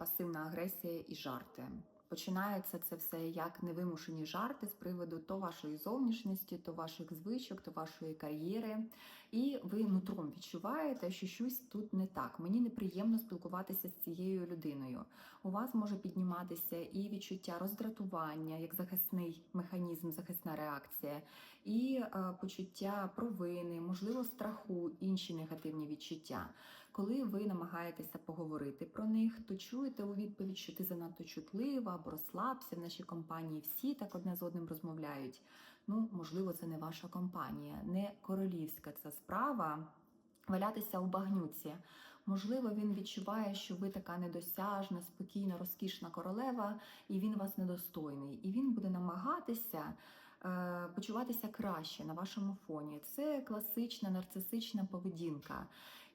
пасивна агресія і жарти. Починається це все як невимушені жарти з приводу то вашої зовнішності, то ваших звичок, то вашої кар'єри. І ви нутром відчуваєте, що щось тут не так. Мені неприємно спілкуватися з цією людиною. У вас може підніматися і відчуття роздратування, як захисний механізм, захисна реакція, і е, почуття провини, можливо, страху, інші негативні відчуття. Коли ви намагаєтеся поговорити про них, то чуєте у відповідь, що ти занадто чутлива або розслабся. В нашій компанії всі так одне з одним розмовляють. Ну, можливо, це не ваша компанія, не королівська ця справа. Валятися у багнюці. Можливо, він відчуває, що ви така недосяжна, спокійна, розкішна королева, і він вас недостойний. І він буде намагатися почуватися краще на вашому фоні. Це класична нарцисична поведінка.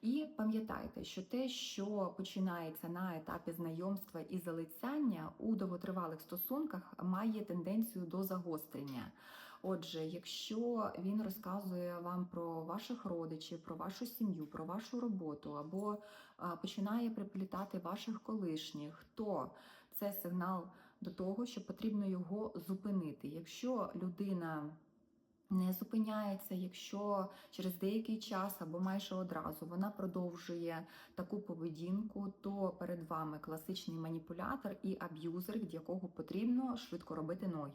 І пам'ятайте, що те, що починається на етапі знайомства і залицяння у довготривалих стосунках, має тенденцію до загострення. Отже, якщо він розказує вам про ваших родичів, про вашу сім'ю, про вашу роботу, або починає приплітати ваших колишніх, то це сигнал до того, що потрібно його зупинити. Якщо людина не зупиняється, якщо через деякий час або майже одразу вона продовжує таку поведінку, то перед вами класичний маніпулятор і аб'юзер, від якого потрібно швидко робити ноги.